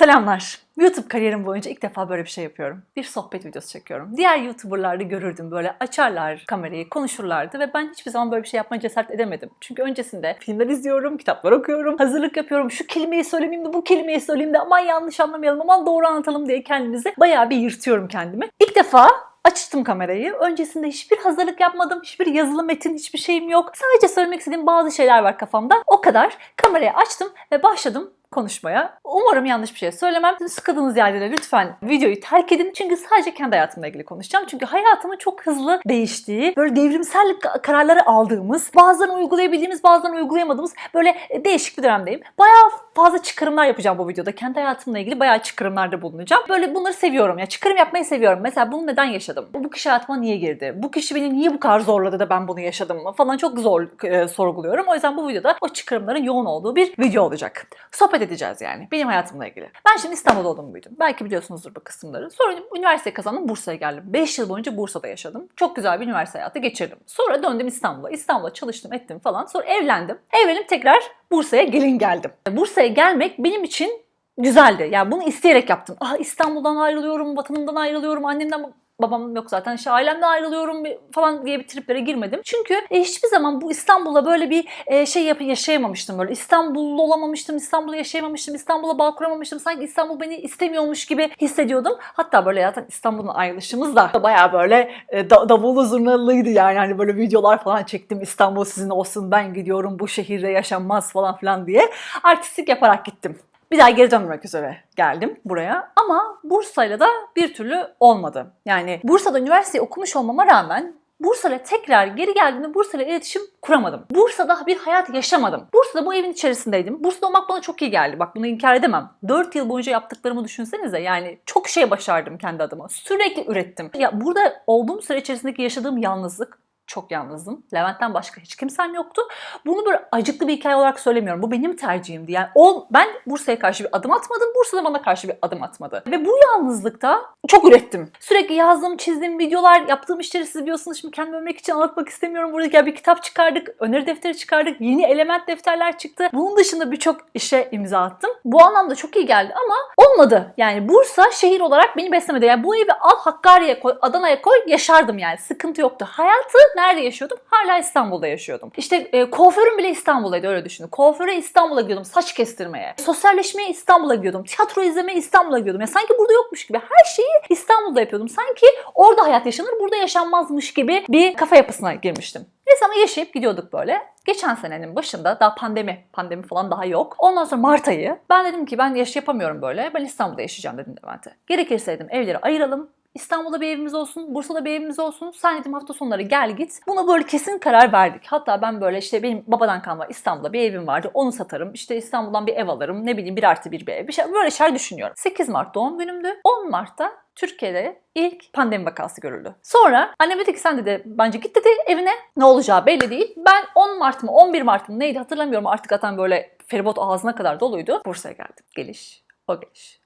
Selamlar. YouTube kariyerim boyunca ilk defa böyle bir şey yapıyorum. Bir sohbet videosu çekiyorum. Diğer YouTuber'larda görürdüm böyle açarlar kamerayı, konuşurlardı ve ben hiçbir zaman böyle bir şey yapmaya cesaret edemedim. Çünkü öncesinde filmler izliyorum, kitaplar okuyorum, hazırlık yapıyorum. Şu kelimeyi söylemeyeyim de bu kelimeyi söyleyeyim de aman yanlış anlamayalım, aman doğru anlatalım diye kendimizi bayağı bir yırtıyorum kendimi. İlk defa Açtım kamerayı. Öncesinde hiçbir hazırlık yapmadım. Hiçbir yazılı metin, hiçbir şeyim yok. Sadece söylemek istediğim bazı şeyler var kafamda. O kadar. Kamerayı açtım ve başladım konuşmaya. Umarım yanlış bir şey söylemem. Sıkıldığınız yerde de lütfen videoyu terk edin. Çünkü sadece kendi hayatımla ilgili konuşacağım. Çünkü hayatımın çok hızlı değiştiği, böyle devrimsel kararları aldığımız, bazen uygulayabildiğimiz, bazen uygulayamadığımız böyle değişik bir dönemdeyim. Bayağı fazla çıkarımlar yapacağım bu videoda. Kendi hayatımla ilgili bayağı çıkarımlarda bulunacağım. Böyle bunları seviyorum ya. Çıkarım yapmayı seviyorum. Mesela bunu neden yaşadım? Bu kişi hayatıma niye girdi? Bu kişi beni niye bu kadar zorladı da ben bunu yaşadım mı? Falan çok zor e, sorguluyorum. O yüzden bu videoda o çıkarımların yoğun olduğu bir video olacak. Sohbet edeceğiz yani. Benim hayatımla ilgili. Ben şimdi İstanbul'da doğdum büyüdüm. Belki biliyorsunuzdur bu kısımları. Sonra üniversite kazandım. Bursa'ya geldim. 5 yıl boyunca Bursa'da yaşadım. Çok güzel bir üniversite hayatı geçirdim. Sonra döndüm İstanbul'a. İstanbul'da çalıştım ettim falan. Sonra evlendim. Evlenip tekrar Bursa'ya gelin geldim. Bursa'ya gelmek benim için güzeldi. Yani bunu isteyerek yaptım. Ah İstanbul'dan ayrılıyorum, vatanımdan ayrılıyorum, annemden babam yok zaten işte ailemden ayrılıyorum falan diye bir triplere girmedim. Çünkü e, hiçbir zaman bu İstanbul'da böyle bir e, şey yapı yaşayamamıştım böyle. İstanbullu olamamıştım, İstanbul'da yaşayamamıştım, İstanbul'a bağ kuramamıştım. Sanki İstanbul beni istemiyormuş gibi hissediyordum. Hatta böyle zaten İstanbul'un ayrılışımız da bayağı böyle e, da, davullu zurnalıydı yani. Hani böyle videolar falan çektim. İstanbul sizin olsun ben gidiyorum bu şehirde yaşanmaz falan filan diye. Artistik yaparak gittim. Bir daha geri dönmek üzere geldim buraya. Ama Bursa'yla da bir türlü olmadı. Yani Bursa'da üniversiteyi okumuş olmama rağmen Bursa'ya tekrar geri geldiğimde Bursa'yla iletişim kuramadım. Bursa'da bir hayat yaşamadım. Bursa'da bu evin içerisindeydim. Bursa'da olmak bana çok iyi geldi. Bak bunu inkar edemem. 4 yıl boyunca yaptıklarımı düşünsenize. Yani çok şey başardım kendi adıma. Sürekli ürettim. Ya burada olduğum süre içerisindeki yaşadığım yalnızlık çok yalnızdım. Levent'ten başka hiç kimsem yoktu. Bunu böyle acıklı bir hikaye olarak söylemiyorum. Bu benim tercihimdi. Yani o, ben Bursa'ya karşı bir adım atmadım. Bursa da bana karşı bir adım atmadı. Ve bu yalnızlıkta çok ürettim. Sürekli yazdım, çizdim, videolar, yaptığım işleri siz biliyorsunuz. Şimdi kendimi övmek için anlatmak istemiyorum. Burada gel bir kitap çıkardık, öneri defteri çıkardık, yeni element defterler çıktı. Bunun dışında birçok işe imza attım. Bu anlamda çok iyi geldi ama olmadı. Yani Bursa şehir olarak beni beslemedi. Yani bu evi al Hakkari'ye koy, Adana'ya koy yaşardım yani. Sıkıntı yoktu. Hayatı nerede yaşıyordum? Hala İstanbul'da yaşıyordum. İşte e, kuaförüm bile İstanbul'daydı öyle düşünün. Kuaföre İstanbul'a gidiyordum saç kestirmeye. Sosyalleşmeye İstanbul'a gidiyordum. Tiyatro izlemeye İstanbul'a gidiyordum. Yani sanki burada yokmuş gibi her şeyi İstanbul'da yapıyordum. Sanki orada hayat yaşanır, burada yaşanmazmış gibi bir kafa yapısına girmiştim. Neyse ama yaşayıp gidiyorduk böyle. Geçen senenin başında daha pandemi, pandemi falan daha yok. Ondan sonra Mart ayı ben dedim ki ben yaş yapamıyorum böyle. Ben İstanbul'da yaşayacağım dedim Levent'e. Gerekirse dedim evleri ayıralım. İstanbul'da bir evimiz olsun, Bursa'da bir evimiz olsun. Sen dedim hafta sonları gel git. Buna böyle kesin karar verdik. Hatta ben böyle işte benim babadan kalma İstanbul'da bir evim vardı. Onu satarım. İşte İstanbul'dan bir ev alırım. Ne bileyim bir artı bir bir ev. Bir şey, böyle şeyler düşünüyorum. 8 Mart doğum günümdü. 10 Mart'ta Türkiye'de ilk pandemi vakası görüldü. Sonra annem dedi ki sen dedi bence git dedi evine. Ne olacağı belli değil. Ben 10 Mart mı 11 Mart mı neydi hatırlamıyorum artık zaten böyle feribot ağzına kadar doluydu. Bursa'ya geldim. Geliş, o geliş.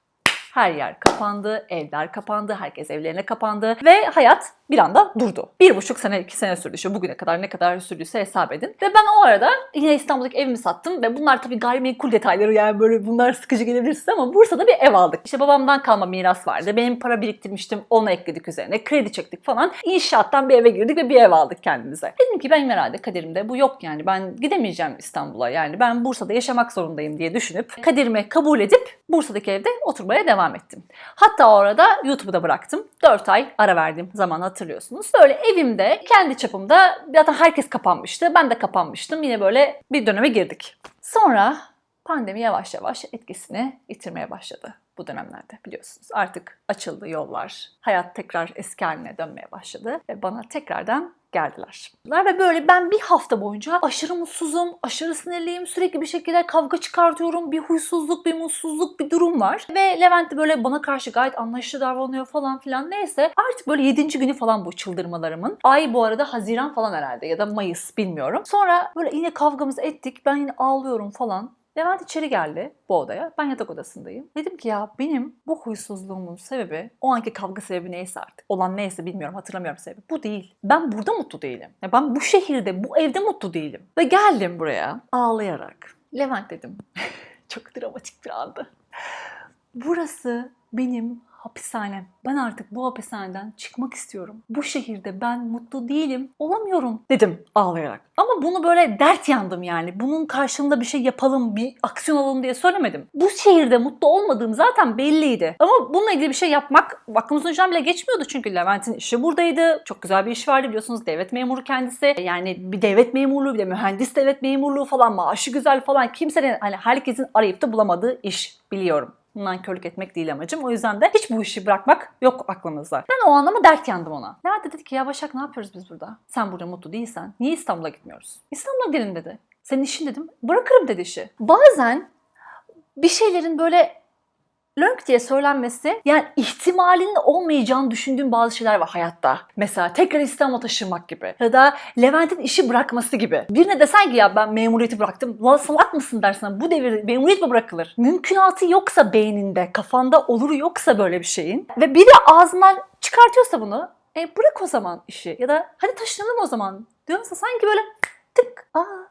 Her yer kapandı, evler kapandı, herkes evlerine kapandı ve hayat bir anda durdu. Bir buçuk sene, iki sene sürdü şu bugüne kadar ne kadar sürdüyse hesap edin. Ve ben o arada yine İstanbul'daki evimi sattım ve bunlar tabii gayrimenkul detayları yani böyle bunlar sıkıcı gelebilir size ama Bursa'da bir ev aldık. İşte babamdan kalma miras vardı. Benim para biriktirmiştim onu ekledik üzerine. Kredi çektik falan. İnşaattan bir eve girdik ve bir ev aldık kendimize. Dedim ki ben herhalde kaderimde bu yok yani ben gidemeyeceğim İstanbul'a yani ben Bursa'da yaşamak zorundayım diye düşünüp kaderimi kabul edip Bursa'daki evde oturmaya devam ettim. Hatta orada YouTube'u da bıraktım. 4 ay ara verdiğim zaman hatırlıyorsunuz. Böyle evimde kendi çapımda zaten herkes kapanmıştı. Ben de kapanmıştım. Yine böyle bir döneme girdik. Sonra pandemi yavaş yavaş etkisini yitirmeye başladı bu dönemlerde biliyorsunuz. Artık açıldı yollar. Hayat tekrar eski haline dönmeye başladı ve bana tekrardan geldiler. Ve böyle ben bir hafta boyunca aşırı mutsuzum, aşırı sinirliyim, sürekli bir şekilde kavga çıkartıyorum, bir huysuzluk, bir mutsuzluk bir durum var. Ve Levent de böyle bana karşı gayet anlayışlı davranıyor falan filan neyse. Artık böyle 7. günü falan bu çıldırmalarımın. Ay bu arada Haziran falan herhalde ya da Mayıs bilmiyorum. Sonra böyle yine kavgamızı ettik, ben yine ağlıyorum falan. Levent içeri geldi bu odaya. Ben yatak odasındayım. Dedim ki ya benim bu huysuzluğumun sebebi o anki kavga sebebi neyse artık. Olan neyse bilmiyorum hatırlamıyorum sebebi. Bu değil. Ben burada mutlu değilim. Ya ben bu şehirde, bu evde mutlu değilim. Ve geldim buraya ağlayarak. Levent dedim. Çok dramatik bir andı. Burası benim hapishanem. Ben artık bu hapishaneden çıkmak istiyorum. Bu şehirde ben mutlu değilim, olamıyorum dedim ağlayarak. Ama bunu böyle dert yandım yani. Bunun karşılığında bir şey yapalım, bir aksiyon alalım diye söylemedim. Bu şehirde mutlu olmadığım zaten belliydi. Ama bununla ilgili bir şey yapmak aklımızın ucundan bile geçmiyordu çünkü Levent'in işi buradaydı. Çok güzel bir iş vardı biliyorsunuz devlet memuru kendisi. Yani bir devlet memurluğu bir de mühendis devlet memurluğu falan maaşı güzel falan. Kimsenin hani herkesin arayıp da bulamadığı iş biliyorum nankörlük etmek değil amacım. O yüzden de hiç bu işi bırakmak yok aklımızda. Ben o anlamda dert yandım ona. Levent de dedi ki ya Başak ne yapıyoruz biz burada? Sen burada mutlu değilsen niye İstanbul'a gitmiyoruz? İstanbul'a gelin dedi. Senin işin dedim. Bırakırım dedi işi. Bazen bir şeylerin böyle lönk diye söylenmesi yani ihtimalinin olmayacağını düşündüğüm bazı şeyler var hayatta. Mesela tekrar İstanbul'a taşınmak gibi. Ya da Levent'in işi bırakması gibi. Birine desen ki ya ben memuriyeti bıraktım. Lan salak mısın dersen bu devirde memuriyet mi bırakılır? Mümkünatı yoksa beyninde, kafanda oluru yoksa böyle bir şeyin ve biri ağzından çıkartıyorsa bunu e bırak o zaman işi ya da hadi taşınalım o zaman diyorsa sanki böyle tık aa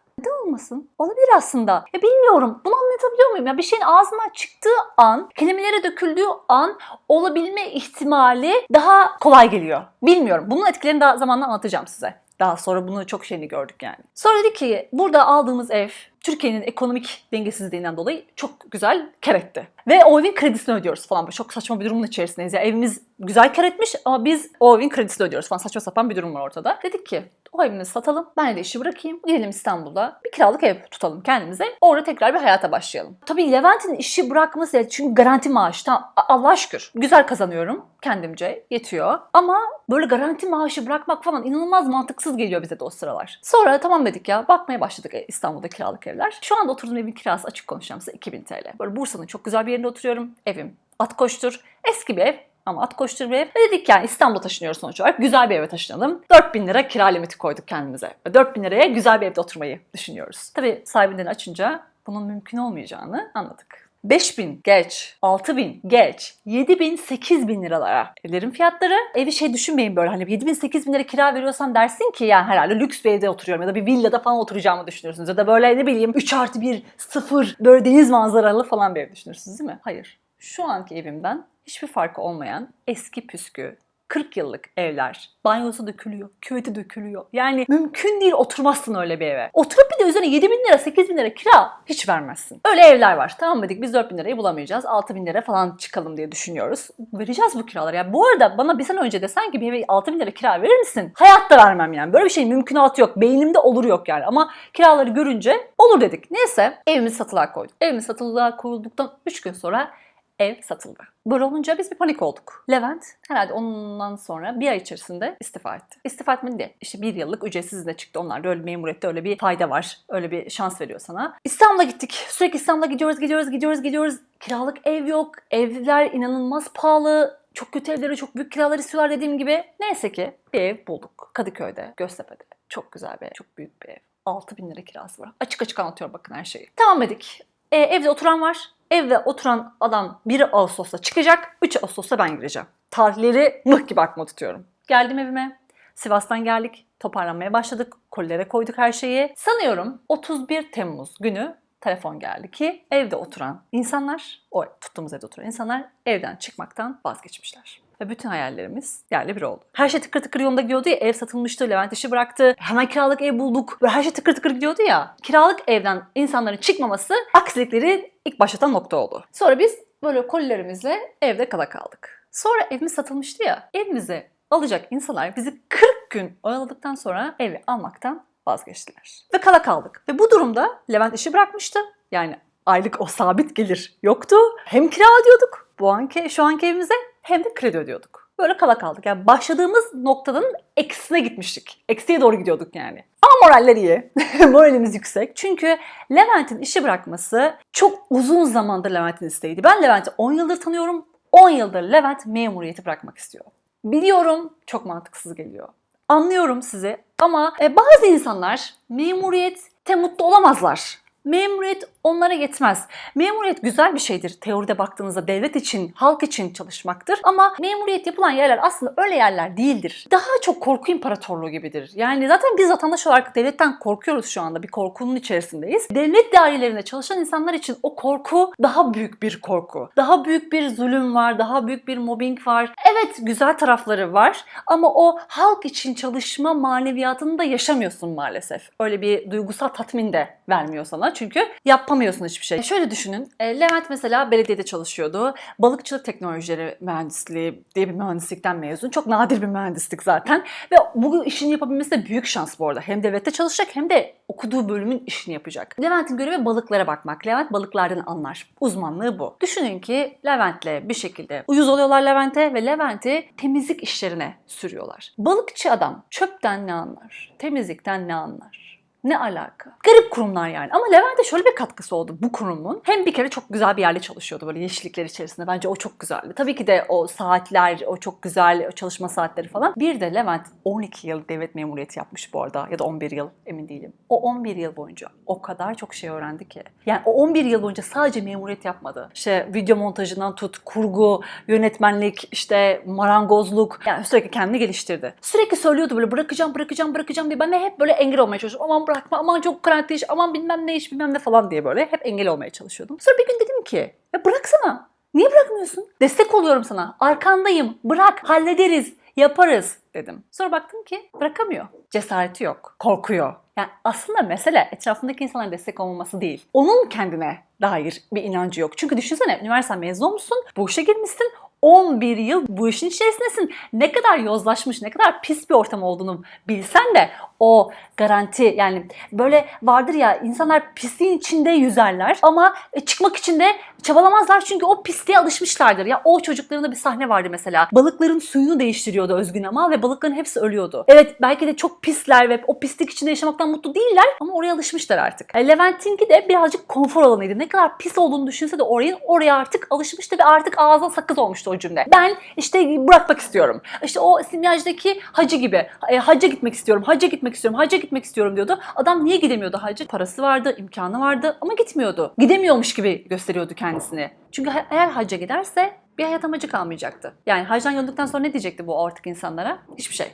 olmasın? Olabilir aslında. Ya bilmiyorum. Bunu anlatabiliyor muyum? Ya bir şeyin ağzından çıktığı an, kelimelere döküldüğü an olabilme ihtimali daha kolay geliyor. Bilmiyorum. Bunun etkilerini daha zamanla anlatacağım size. Daha sonra bunu çok şeyini gördük yani. Sonra dedi ki burada aldığımız ev Türkiye'nin ekonomik dengesizliğinden dolayı çok güzel kar etti. Ve o evin kredisini ödüyoruz falan. Böyle çok saçma bir durumun içerisindeyiz. Ya evimiz güzel kar etmiş ama biz o evin kredisini ödüyoruz falan. Saçma sapan bir durum var ortada. Dedik ki o evimizi satalım. Ben de işi bırakayım. Gidelim İstanbul'da. Bir kiralık ev tutalım kendimize. Orada tekrar bir hayata başlayalım. Tabii Levent'in işi bırakması çünkü garanti maaş. Tamam Allah şükür. Güzel kazanıyorum kendimce. Yetiyor. Ama böyle garanti maaşı bırakmak falan inanılmaz mantıksız geliyor bize de o sıralar. Sonra tamam dedik ya bakmaya başladık e, İstanbul'da kiralık evler. Şu anda oturduğum evin kirası açık konuşacağım size 2000 TL. Böyle Bursa'nın çok güzel bir yerinde oturuyorum. Evim at koştur. Eski bir ev ama at koştur bir ev. Ve dedik yani İstanbul'a taşınıyoruz sonuç olarak. Güzel bir eve taşınalım. 4000 lira kira limiti koyduk kendimize. Ve 4000 liraya güzel bir evde oturmayı düşünüyoruz. Tabii sahibinden açınca bunun mümkün olmayacağını anladık. 5000 geç, 6000 geç, 7000 8000 liralara evlerin fiyatları. Evi şey düşünmeyin böyle hani 7000 8000 lira kira veriyorsan dersin ki yani herhalde lüks bir evde oturuyorum ya da bir villada falan oturacağımı düşünürsünüz. Ya da böyle ne bileyim 3 artı 1, 0 böyle deniz manzaralı falan bir ev düşünürsünüz değil mi? Hayır. Şu anki evimden hiçbir farkı olmayan eski püskü 40 yıllık evler. Banyosu dökülüyor, küveti dökülüyor. Yani mümkün değil oturmazsın öyle bir eve. Oturup bir de üzerine 7 bin lira, 8 bin lira kira hiç vermezsin. Öyle evler var. Tamam dedik biz 4 bin lirayı bulamayacağız. 6 bin lira falan çıkalım diye düşünüyoruz. Vereceğiz bu kiraları. Yani bu arada bana bir sene önce desen ki bir eve 6 bin lira kira verir misin? Hayatta vermem yani. Böyle bir şeyin mümkünatı yok. Beynimde olur yok yani. Ama kiraları görünce olur dedik. Neyse evimiz satılığa koyduk. Evimiz satılığa koyulduktan 3 gün sonra ev satıldı. Böyle olunca biz bir panik olduk. Levent herhalde ondan sonra bir ay içerisinde istifa etti. İstifa etmedi de işte bir yıllık ücretsiz izne çıktı. Onlarda öyle memuriyette öyle bir fayda var. Öyle bir şans veriyor sana. İstanbul'a gittik. Sürekli İstanbul'a gidiyoruz, gidiyoruz, gidiyoruz, gidiyoruz. Kiralık ev yok. Evler inanılmaz pahalı. Çok kötü evleri, çok büyük kiralar istiyorlar dediğim gibi. Neyse ki bir ev bulduk. Kadıköy'de, Göztepe'de. Çok güzel bir ev, çok büyük bir ev. 6 bin lira kirası var. Açık açık anlatıyorum bakın her şeyi. Tamam dedik. E, evde oturan var. Evde oturan adam 1 Ağustos'ta çıkacak. 3 Ağustos'ta ben gireceğim. Tarihleri mıh gibi aklıma tutuyorum. Geldim evime. Sivas'tan geldik. Toparlanmaya başladık. Kollere koyduk her şeyi. Sanıyorum 31 Temmuz günü telefon geldi ki evde oturan insanlar, o tuttuğumuz evde oturan insanlar evden çıkmaktan vazgeçmişler. Ve bütün hayallerimiz yerle bir oldu. Her şey tıkır tıkır yolunda gidiyordu ya. Ev satılmıştı, Levent işi bıraktı. Hemen kiralık ev bulduk. Ve her şey tıkır tıkır gidiyordu ya. Kiralık evden insanların çıkmaması aksilikleri ilk başlatan nokta oldu. Sonra biz böyle kolilerimizle evde kala kaldık. Sonra evimiz satılmıştı ya. Evimizi alacak insanlar bizi 40 gün oyaladıktan sonra evi almaktan vazgeçtiler. Ve kala kaldık. Ve bu durumda Levent işi bırakmıştı. Yani aylık o sabit gelir yoktu. Hem kira ödüyorduk bu anki şu anki evimize hem de kredi ödüyorduk. Böyle kala kaldık. Yani başladığımız noktanın eksisine gitmiştik. Eksiye doğru gidiyorduk yani. Moraller iyi. Moralimiz yüksek. Çünkü Levent'in işi bırakması çok uzun zamandır Levent'in isteğiydi. Ben Levent'i 10 yıldır tanıyorum. 10 yıldır Levent memuriyeti bırakmak istiyor. Biliyorum çok mantıksız geliyor. Anlıyorum sizi ama e, bazı insanlar memuriyette mutlu olamazlar. Memuriyet onlara yetmez. Memuriyet güzel bir şeydir. Teoride baktığınızda devlet için, halk için çalışmaktır. Ama memuriyet yapılan yerler aslında öyle yerler değildir. Daha çok korku imparatorluğu gibidir. Yani zaten biz vatandaş olarak devletten korkuyoruz şu anda. Bir korkunun içerisindeyiz. Devlet dairelerinde çalışan insanlar için o korku daha büyük bir korku. Daha büyük bir zulüm var, daha büyük bir mobbing var. Evet güzel tarafları var ama o halk için çalışma maneviyatını da yaşamıyorsun maalesef. Öyle bir duygusal tatmin de vermiyor sana çünkü yapamıyorsun hiçbir şey. Şöyle düşünün, e, Levent mesela belediyede çalışıyordu. Balıkçılık teknolojileri mühendisliği diye bir mühendislikten mezun. Çok nadir bir mühendislik zaten. Ve bu işini yapabilmesi de büyük şans bu arada. Hem devlette çalışacak hem de okuduğu bölümün işini yapacak. Levent'in görevi balıklara bakmak. Levent balıklardan anlar. Uzmanlığı bu. Düşünün ki Levent'le bir şekilde uyuz oluyorlar Levent'e ve Levent'i temizlik işlerine sürüyorlar. Balıkçı adam çöpten ne anlar? Temizlikten ne anlar? Ne alaka? Garip kurumlar yani. Ama Levent'e şöyle bir katkısı oldu bu kurumun. Hem bir kere çok güzel bir yerde çalışıyordu böyle yeşillikler içerisinde. Bence o çok güzeldi. Tabii ki de o saatler, o çok güzel o çalışma saatleri falan. Bir de Levent 12 yıl devlet memuriyeti yapmış bu arada. Ya da 11 yıl emin değilim. O 11 yıl boyunca o kadar çok şey öğrendi ki. Yani o 11 yıl boyunca sadece memuriyet yapmadı. İşte video montajından tut, kurgu, yönetmenlik, işte marangozluk. Yani sürekli kendini geliştirdi. Sürekli söylüyordu böyle bırakacağım, bırakacağım, bırakacağım diye. Ben de hep böyle engel olmaya çalışıyorum. Aman bırakma, aman çok karantina iş, aman bilmem ne iş, bilmem ne falan diye böyle hep engel olmaya çalışıyordum. Sonra bir gün dedim ki, ya bıraksana. Niye bırakmıyorsun? Destek oluyorum sana. Arkandayım. Bırak, hallederiz, yaparız dedim. Sonra baktım ki bırakamıyor. Cesareti yok. Korkuyor. Yani aslında mesele etrafındaki insanların destek olmaması değil. Onun kendine dair bir inancı yok. Çünkü düşünsene üniversite mezun olmuşsun, bu işe girmişsin, 11 yıl bu işin içerisindesin. Ne kadar yozlaşmış, ne kadar pis bir ortam olduğunu bilsen de o garanti yani böyle vardır ya insanlar pisliğin içinde yüzerler ama e, çıkmak için de çabalamazlar çünkü o pisliğe alışmışlardır. Ya o çocuklarında bir sahne vardı mesela. Balıkların suyunu değiştiriyordu Özgün ama ve balıkların hepsi ölüyordu. Evet belki de çok pisler ve o pislik içinde yaşamaktan mutlu değiller ama oraya alışmışlar artık. E, Levent'inki de birazcık konfor alanıydı. Ne kadar pis olduğunu düşünse de orayı oraya artık alışmıştı ve artık ağzına sakız olmuştu o cümle. Ben işte bırakmak istiyorum. İşte o simyajdaki hacı gibi. E, hacca gitmek istiyorum, hacca gitmek istiyorum, hacca gitmek istiyorum diyordu. Adam niye gidemiyordu hacca? Parası vardı, imkanı vardı ama gitmiyordu. Gidemiyormuş gibi gösteriyordu kendisini. Çünkü eğer hacca giderse bir hayat amacı kalmayacaktı. Yani hacdan döndükten sonra ne diyecekti bu artık insanlara? Hiçbir şey.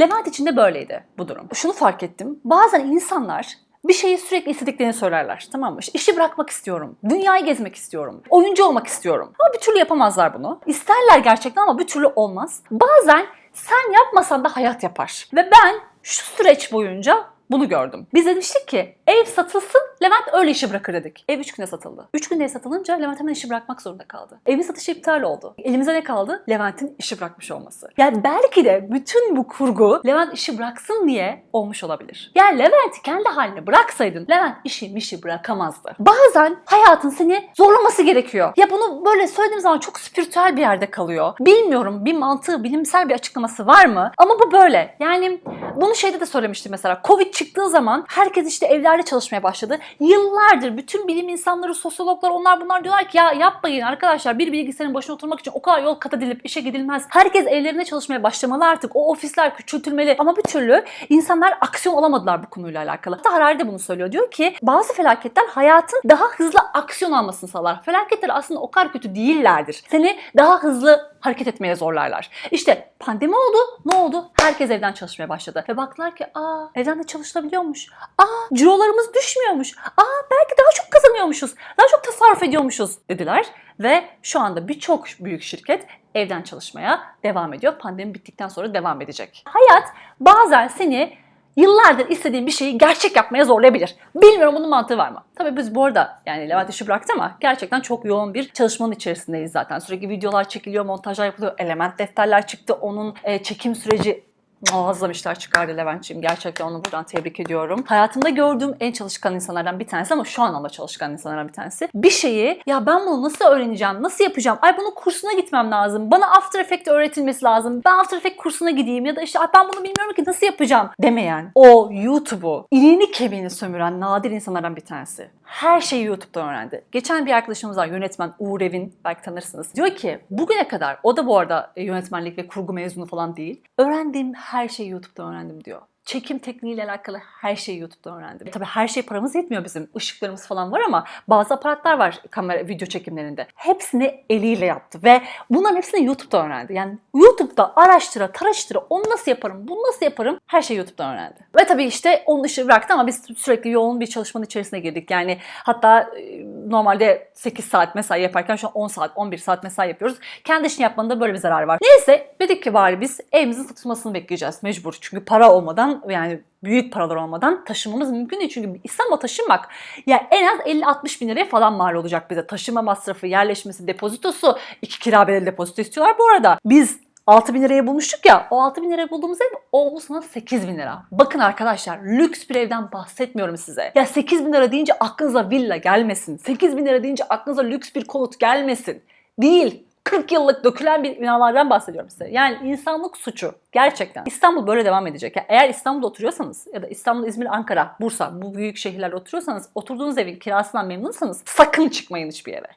Levent için de böyleydi bu durum. Şunu fark ettim. Bazen insanlar bir şeyi sürekli istediklerini söylerler. Tamam mı? İşte işi bırakmak istiyorum. Dünyayı gezmek istiyorum. Oyuncu olmak istiyorum. Ama bir türlü yapamazlar bunu. İsterler gerçekten ama bir türlü olmaz. Bazen sen yapmasan da hayat yapar. Ve ben şu süreç boyunca bunu gördüm. Biz demiştik ki ev satılsın Levent öyle işi bırakır dedik. Ev 3 günde satıldı. 3 günde satılınca Levent hemen işi bırakmak zorunda kaldı. Evin satışı iptal oldu. Elimize ne kaldı? Levent'in işi bırakmış olması. Yani belki de bütün bu kurgu Levent işi bıraksın diye olmuş olabilir. Yani Levent'i kendi haline bıraksaydın Levent işi mişi bırakamazdı. Bazen hayatın seni zorlaması gerekiyor. Ya bunu böyle söylediğim zaman çok spiritüel bir yerde kalıyor. Bilmiyorum bir mantığı, bilimsel bir açıklaması var mı? Ama bu böyle. Yani bunu şeyde de söylemiştim mesela. Covid çıktığı zaman herkes işte evlerde çalışmaya başladı. Yıllardır bütün bilim insanları, sosyologlar onlar bunlar diyorlar ki ya yapmayın arkadaşlar bir bilgisayarın başına oturmak için o kadar yol kat edilip işe gidilmez. Herkes evlerine çalışmaya başlamalı artık. O ofisler küçültülmeli. Ama bir türlü insanlar aksiyon alamadılar bu konuyla alakalı. Hatta Harari de bunu söylüyor. Diyor ki bazı felaketler hayatın daha hızlı aksiyon almasını sağlar. Felaketler aslında o kadar kötü değillerdir. Seni daha hızlı hareket etmeye zorlarlar. İşte pandemi oldu. Ne oldu? Herkes evden çalışmaya başladı. Ve baktılar ki aa evden de çalışılabiliyormuş. Aa cirolarımız düşmüyormuş. Aa belki daha çok kazanıyormuşuz. Daha çok tasarruf ediyormuşuz dediler. Ve şu anda birçok büyük şirket evden çalışmaya devam ediyor. Pandemi bittikten sonra devam edecek. Hayat bazen seni yıllardır istediğin bir şeyi gerçek yapmaya zorlayabilir. Bilmiyorum bunun mantığı var mı? Tabii biz bu arada yani Levent işi bıraktı ama gerçekten çok yoğun bir çalışmanın içerisindeyiz zaten. Sürekli videolar çekiliyor, montajlar yapılıyor, element defterler çıktı. Onun e, çekim süreci muazzam işler çıkardı Levent'ciğim. Gerçekten onu buradan tebrik ediyorum. Hayatımda gördüğüm en çalışkan insanlardan bir tanesi ama şu anlamda çalışkan insanlardan bir tanesi. Bir şeyi ya ben bunu nasıl öğreneceğim, nasıl yapacağım? Ay bunun kursuna gitmem lazım. Bana After Effects öğretilmesi lazım. Ben After Effects kursuna gideyim ya da işte "Ay ben bunu bilmiyorum ki nasıl yapacağım demeyen o YouTube'u iliğini kemiğini sömüren nadir insanlardan bir tanesi. Her şeyi YouTube'dan öğrendi. Geçen bir arkadaşımız var yönetmen Uğur Evin belki tanırsınız. Diyor ki bugüne kadar o da bu arada e, yönetmenlik ve kurgu mezunu falan değil. Öğrendiğim her şeyi YouTube'dan öğrendim diyor. Çekim tekniğiyle alakalı her şeyi YouTube'dan öğrendim. Tabii her şey paramız yetmiyor bizim. Işıklarımız falan var ama bazı aparatlar var kamera video çekimlerinde. Hepsini eliyle yaptı ve bunların hepsini YouTube'dan öğrendi. Yani YouTube'da araştıra, taraştıra onu nasıl yaparım, bunu nasıl yaparım her şeyi YouTube'dan öğrendi. Ve tabii işte onun ışığı bıraktı ama biz sürekli yoğun bir çalışmanın içerisine girdik. Yani hatta e, normalde 8 saat mesai yaparken şu an 10 saat, 11 saat mesai yapıyoruz. Kendi işini yapmanın da böyle bir zararı var. Neyse dedik ki bari biz evimizin satılmasını bekleyeceğiz mecbur. Çünkü para olmadan yani büyük paralar olmadan taşımamız mümkün değil. Çünkü İstanbul'a taşınmak yani en az 50-60 bin liraya falan mal olacak bize. Taşıma masrafı, yerleşmesi, depozitosu. iki kira bedeli depozito istiyorlar bu arada. Biz 6 bin liraya bulmuştuk ya o 6 bin liraya bulduğumuz ev sana 8 bin lira. Bakın arkadaşlar lüks bir evden bahsetmiyorum size. Ya 8 bin lira deyince aklınıza villa gelmesin. 8 bin lira deyince aklınıza lüks bir konut gelmesin. Değil. 40 yıllık dökülen bir binalardan bahsediyorum size. Yani insanlık suçu. Gerçekten. İstanbul böyle devam edecek. Yani eğer İstanbul'da oturuyorsanız ya da İstanbul, İzmir, Ankara, Bursa bu büyük şehirlerde oturuyorsanız oturduğunuz evin kirasından memnunsanız sakın çıkmayın hiçbir yere.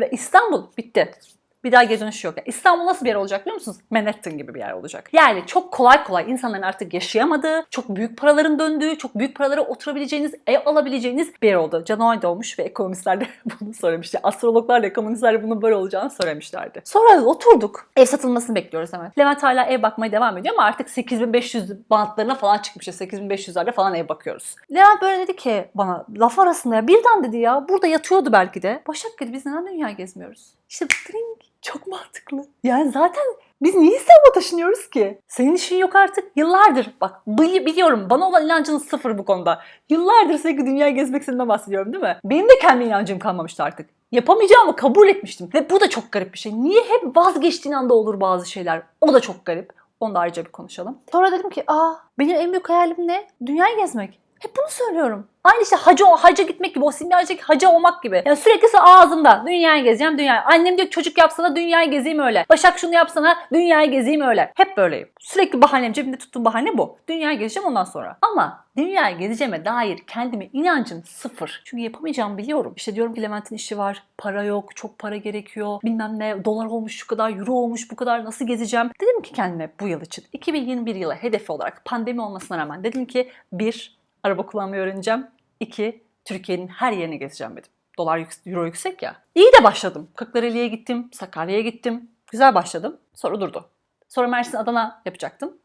Ve İstanbul bitti. Bir daha geri dönüş yok. Yani İstanbul nasıl bir yer olacak biliyor musunuz? Manhattan gibi bir yer olacak. Yani çok kolay kolay insanların artık yaşayamadığı, çok büyük paraların döndüğü, çok büyük paralara oturabileceğiniz, ev alabileceğiniz bir yer oldu. Can Oy doğmuş ve ekonomistler de bunu söylemişti. Astrologlar da ekonomistler de bunun böyle olacağını söylemişlerdi. Sonra oturduk. Ev satılmasını bekliyoruz hemen. Levent hala ev bakmaya devam ediyor ama artık 8500 bantlarına falan çıkmışız. 8500'lerde falan ev bakıyoruz. Levent böyle dedi ki bana laf arasında ya birden dedi ya burada yatıyordu belki de. Başak dedi biz neden dünya gezmiyoruz? İşte tring. Çok mantıklı. Yani zaten biz niye İstanbul'a taşınıyoruz ki? Senin işin yok artık. Yıllardır bak bili- biliyorum bana olan inancın sıfır bu konuda. Yıllardır sürekli dünya gezmek istediğimden bahsediyorum değil mi? Benim de kendi inancım kalmamıştı artık. Yapamayacağımı kabul etmiştim. Ve bu da çok garip bir şey. Niye hep vazgeçtiğin anda olur bazı şeyler? O da çok garip. Onu da ayrıca bir konuşalım. Sonra dedim ki aa benim en büyük hayalim ne? Dünyayı gezmek. Hep bunu söylüyorum. Aynı işte hacı, hacca gitmek gibi, o simyacık hacı olmak gibi. Yani sürekli ağzımda dünyayı gezeceğim, dünyayı. Annem diyor çocuk yapsana dünyayı gezeyim öyle. Başak şunu yapsana dünyayı gezeyim öyle. Hep böyleyim. Sürekli bahanem, cebimde tuttuğum bahane bu. Dünyayı gezeceğim ondan sonra. Ama dünyayı gezeceğime dair kendime inancım sıfır. Çünkü yapamayacağımı biliyorum. İşte diyorum ki Levent'in işi var, para yok, çok para gerekiyor, bilmem ne, dolar olmuş şu kadar, euro olmuş bu kadar nasıl gezeceğim? Dedim ki kendime bu yıl için, 2021 yılı hedefi olarak pandemi olmasına rağmen dedim ki bir, araba kullanmayı öğreneceğim. İki, Türkiye'nin her yerini gezeceğim dedim. Dolar yüksek, euro yüksek ya. İyi de başladım. Kırklareli'ye gittim, Sakarya'ya gittim. Güzel başladım. Sonra durdu. Sonra Mersin, Adana yapacaktım.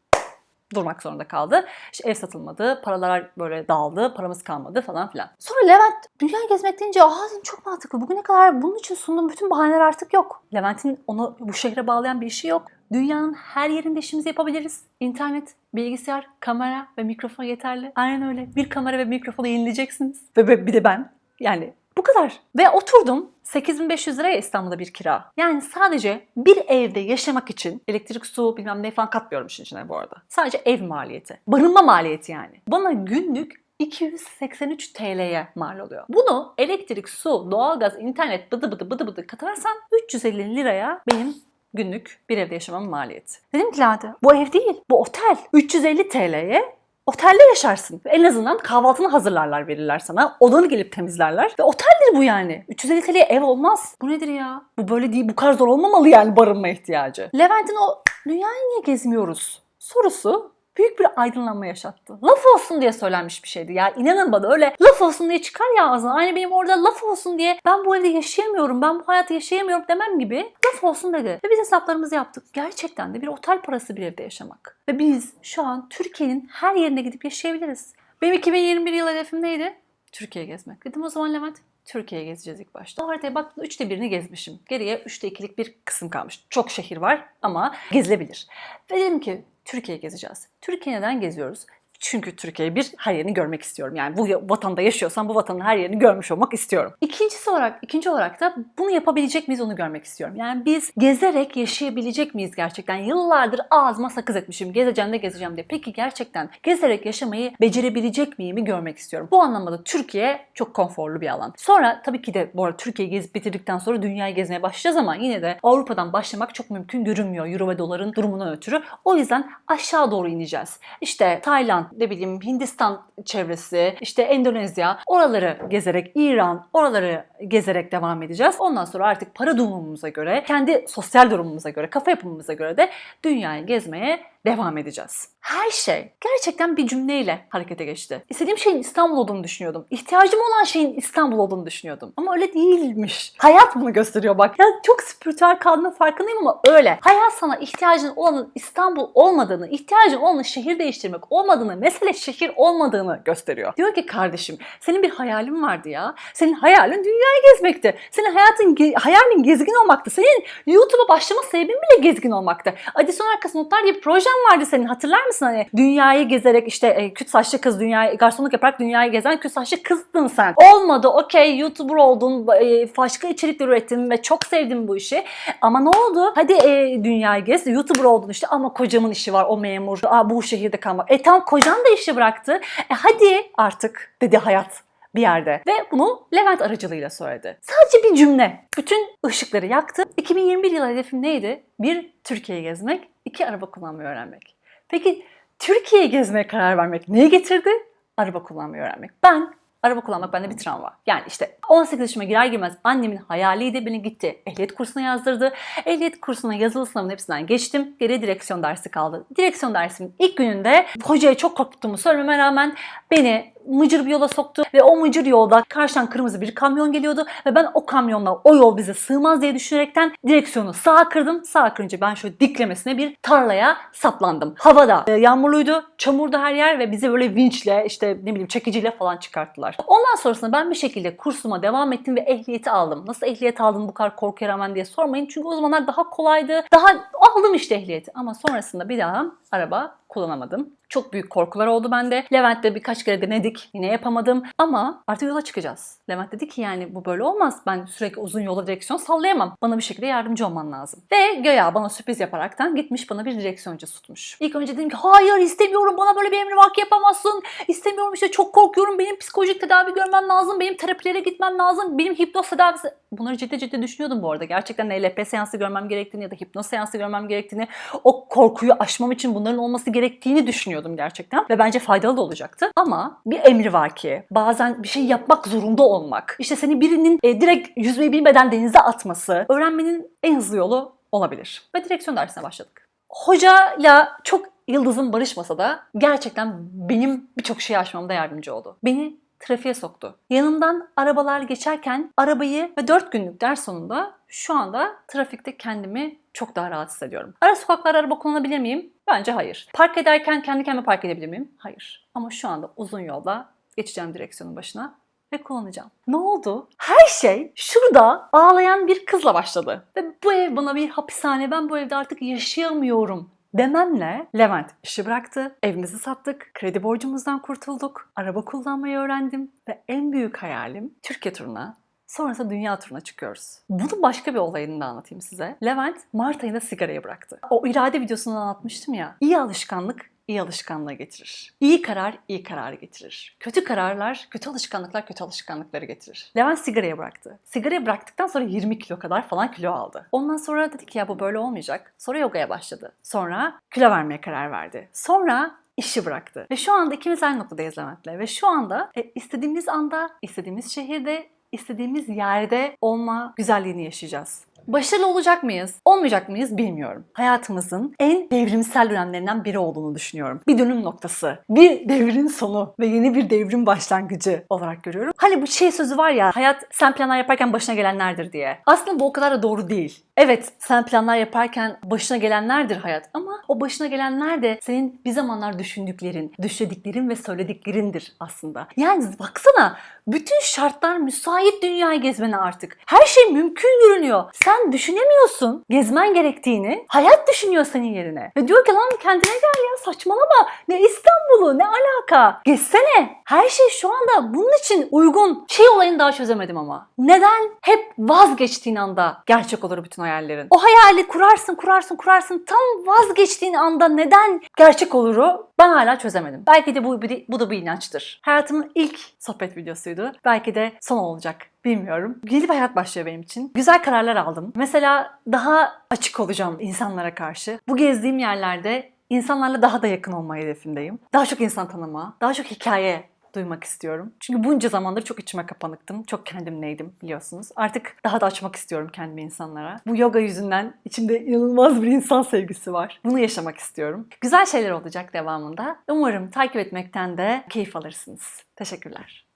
Durmak zorunda kaldı. İşte ev satılmadı, paralar böyle dağıldı, paramız kalmadı falan filan. Sonra Levent dünya gezmek deyince dedim, çok mantıklı. Bugüne kadar bunun için sunduğum bütün bahaneler artık yok. Levent'in onu bu şehre bağlayan bir işi yok. Dünyanın her yerinde işimizi yapabiliriz. İnternet, bilgisayar, kamera ve mikrofon yeterli. Aynen öyle. Bir kamera ve mikrofonu yenileyeceksiniz. Ve bir de ben. Yani bu kadar. Ve oturdum 8500 liraya İstanbul'da bir kira. Yani sadece bir evde yaşamak için elektrik, su bilmem ne falan katmıyorum işin içine bu arada. Sadece ev maliyeti. Barınma maliyeti yani. Bana günlük 283 TL'ye mal oluyor. Bunu elektrik, su, doğalgaz, internet bıdı bıdı bıdı bıdı katarsan 350 liraya benim günlük bir evde yaşamamın maliyeti. Dedim ki Levent'e bu ev değil bu otel. 350 TL'ye Otelde yaşarsın. En azından kahvaltını hazırlarlar verirler sana. Odanı gelip temizlerler. Ve oteldir bu yani. 350 TL'ye ev olmaz. Bu nedir ya? Bu böyle değil. Bu kadar zor olmamalı yani barınma ihtiyacı. Levent'in o dünyayı niye gezmiyoruz sorusu büyük bir aydınlanma yaşattı. Laf olsun diye söylenmiş bir şeydi ya. İnanın bana öyle laf olsun diye çıkar ya ağzına. Aynı benim orada laf olsun diye ben bu evde yaşayamıyorum, ben bu hayatı yaşayamıyorum demem gibi olsun dedi. Ve biz hesaplarımızı yaptık. Gerçekten de bir otel parası bir evde yaşamak. Ve biz şu an Türkiye'nin her yerine gidip yaşayabiliriz. Benim 2021 yıl hedefim neydi? Türkiye gezmek. Dedim o zaman Levent Türkiye gezeceğiz ilk başta. O haritaya baktım üçte birini gezmişim. Geriye üçte ikilik bir kısım kalmış. Çok şehir var ama gezilebilir. Ve dedim ki Türkiye gezeceğiz. Türkiye neden geziyoruz? Çünkü Türkiye'yi bir her yerini görmek istiyorum. Yani bu vatanda yaşıyorsam bu vatanın her yerini görmüş olmak istiyorum. İkincisi olarak, ikinci olarak da bunu yapabilecek miyiz onu görmek istiyorum. Yani biz gezerek yaşayabilecek miyiz gerçekten? Yıllardır ağzıma sakız etmişim. Gezeceğim de gezeceğim diye. Peki gerçekten gezerek yaşamayı becerebilecek miyimi görmek istiyorum. Bu anlamda Türkiye çok konforlu bir alan. Sonra tabii ki de bu arada Türkiye'yi gezip bitirdikten sonra dünyayı gezmeye başlayacağız ama yine de Avrupa'dan başlamak çok mümkün görünmüyor. Euro ve doların durumundan ötürü. O yüzden aşağı doğru ineceğiz. İşte Tayland, ne bileyim Hindistan çevresi, işte Endonezya, oraları gezerek, İran, oraları gezerek devam edeceğiz. Ondan sonra artık para durumumuza göre, kendi sosyal durumumuza göre, kafa yapımımıza göre de dünyayı gezmeye devam edeceğiz. Her şey gerçekten bir cümleyle harekete geçti. İstediğim şeyin İstanbul olduğunu düşünüyordum. İhtiyacım olan şeyin İstanbul olduğunu düşünüyordum. Ama öyle değilmiş. Hayat bunu gösteriyor bak. Ya çok spiritüel kaldığının farkındayım ama öyle. Hayat sana ihtiyacın olanın İstanbul olmadığını, ihtiyacın olanın şehir değiştirmek olmadığını, mesele şehir olmadığını gösteriyor. Diyor ki kardeşim senin bir hayalin vardı ya. Senin hayalin dünyayı gezmekti. Senin hayatın hayalin gezgin olmaktı. Senin YouTube'a başlama sebebin bile gezgin olmaktı. Addison Arkası Notlar diye bir projen vardı senin hatırlar mısın? Hani dünyayı gezerek işte e, küt saçlı kız dünyayı garsonluk yaparak dünyayı gezen küt saçlı kızdın sen. Olmadı okey YouTuber oldun e, başka içerikler ürettin ve çok sevdim bu işi. Ama ne oldu? Hadi e, dünyayı gez YouTuber oldun işte ama kocamın işi var o memur. Aa, bu şehirde kalmak. E tamam kocan da işi bıraktı. E hadi artık dedi hayat bir yerde. Ve bunu Levent aracılığıyla söyledi. Sadece bir cümle. Bütün ışıkları yaktı. 2021 yılı hedefim neydi? Bir, Türkiye'yi gezmek. İki araba kullanmayı öğrenmek. Peki Türkiye'yi gezmeye karar vermek neyi getirdi? Araba kullanmayı öğrenmek. Ben Araba kullanmak bende bir travma. Yani işte 18 yaşıma girer girmez annemin hayaliydi beni gitti. Ehliyet kursuna yazdırdı. Ehliyet kursuna yazılı sınavın hepsinden geçtim. Geriye direksiyon dersi kaldı. Direksiyon dersimin ilk gününde hocaya çok korktuğumu söylememe rağmen beni mıcır bir yola soktu ve o mıcır yolda karşıdan kırmızı bir kamyon geliyordu ve ben o kamyonla o yol bize sığmaz diye düşünerekten direksiyonu sağa kırdım. Sağa kırınca ben şöyle diklemesine bir tarlaya saplandım. Havada e, yağmurluydu, çamurdu her yer ve bizi böyle vinçle işte ne bileyim çekiciyle falan çıkarttılar. Ondan sonrasında ben bir şekilde kursuma devam ettim ve ehliyeti aldım. Nasıl ehliyet aldım bu kadar korkuya rağmen diye sormayın. Çünkü o zamanlar daha kolaydı. Daha aldım işte ehliyeti ama sonrasında bir daha araba kullanamadım. Çok büyük korkular oldu bende. Levent'te birkaç kere denedik. Yine yapamadım. Ama artık yola çıkacağız. Levent dedi ki yani bu böyle olmaz. Ben sürekli uzun yola direksiyon sallayamam. Bana bir şekilde yardımcı olman lazım. Ve göya bana sürpriz yaparaktan gitmiş bana bir direksiyoncu tutmuş. İlk önce dedim ki hayır istemiyorum bana böyle bir emri vaki yapamazsın. İstemiyorum işte çok korkuyorum. Benim psikolojik tedavi görmem lazım. Benim terapilere gitmem lazım. Benim hipnoz tedavisi. Bunları ciddi ciddi düşünüyordum bu arada. Gerçekten NLP seansı görmem gerektiğini ya da hipnoz seansı görmem gerektiğini, o korkuyu aşmam için bunların olması gerektiğini düşünüyordum gerçekten. Ve bence faydalı da olacaktı. Ama bir emri var ki bazen bir şey yapmak zorunda olmak. İşte seni birinin e, direkt yüzmeyi bilmeden denize atması öğrenmenin en hızlı yolu olabilir. Ve direksiyon dersine başladık. Hocayla çok yıldızım barışmasa da gerçekten benim birçok şeyi aşmamda yardımcı oldu. Beni trafiğe soktu. Yanımdan arabalar geçerken arabayı ve 4 günlük ders sonunda şu anda trafikte kendimi çok daha rahat hissediyorum. Ara sokaklarda araba kullanabilir miyim? Bence hayır. Park ederken kendi kendime park edebilir miyim? Hayır. Ama şu anda uzun yolda geçeceğim direksiyonun başına ve kullanacağım. Ne oldu? Her şey şurada ağlayan bir kızla başladı. Ve bu ev bana bir hapishane. Ben bu evde artık yaşayamıyorum dememle Levent işi bıraktı, evimizi sattık, kredi borcumuzdan kurtulduk, araba kullanmayı öğrendim ve en büyük hayalim Türkiye turuna Sonrasında dünya turuna çıkıyoruz. Bunu başka bir olayını da anlatayım size. Levent Mart ayında sigarayı bıraktı. O irade videosunu anlatmıştım ya. İyi alışkanlık iyi alışkanlığı getirir. İyi karar iyi kararı getirir. Kötü kararlar, kötü alışkanlıklar kötü alışkanlıkları getirir. Levent sigarayı bıraktı. Sigarayı bıraktıktan sonra 20 kilo kadar falan kilo aldı. Ondan sonra dedi ki ya bu böyle olmayacak. Sonra yogaya başladı. Sonra kilo vermeye karar verdi. Sonra işi bıraktı. Ve şu anda ikimiz aynı noktadayız Levent'le. Ve şu anda e, istediğimiz anda, istediğimiz şehirde, istediğimiz yerde olma güzelliğini yaşayacağız. Başarılı olacak mıyız? Olmayacak mıyız bilmiyorum. Hayatımızın en devrimsel dönemlerinden biri olduğunu düşünüyorum. Bir dönüm noktası, bir devrin sonu ve yeni bir devrim başlangıcı olarak görüyorum. Hani bu şey sözü var ya, hayat sen planlar yaparken başına gelenlerdir diye. Aslında bu o kadar da doğru değil. Evet sen planlar yaparken başına gelenlerdir hayat ama o başına gelenler de senin bir zamanlar düşündüklerin, düşlediklerin ve söylediklerindir aslında. Yani baksana bütün şartlar müsait dünyayı gezmene artık. Her şey mümkün görünüyor. Sen düşünemiyorsun gezmen gerektiğini. Hayat düşünüyor senin yerine. Ve diyor ki lan kendine gel ya saçmalama. Ne İstanbul'u ne alaka. Gezsene. Her şey şu anda bunun için uygun. Şey olayını daha çözemedim ama. Neden hep vazgeçtiğin anda gerçek olur bütün hayallerin? O hayali kurarsın kurarsın kurarsın tam vazgeçtiğin anda neden gerçek oluru ben hala çözemedim. Belki de bu, bu da bir inançtır. Hayatımın ilk sohbet videosuydu. Belki de son olacak. Bilmiyorum. Yeni bir hayat başlıyor benim için. Güzel kararlar aldım. Mesela daha açık olacağım insanlara karşı. Bu gezdiğim yerlerde insanlarla daha da yakın olma hedefindeyim. Daha çok insan tanıma, daha çok hikaye duymak istiyorum. Çünkü bunca zamandır çok içime kapanıktım. Çok kendimleydim biliyorsunuz. Artık daha da açmak istiyorum kendimi insanlara. Bu yoga yüzünden içimde inanılmaz bir insan sevgisi var. Bunu yaşamak istiyorum. Güzel şeyler olacak devamında. Umarım takip etmekten de keyif alırsınız. Teşekkürler.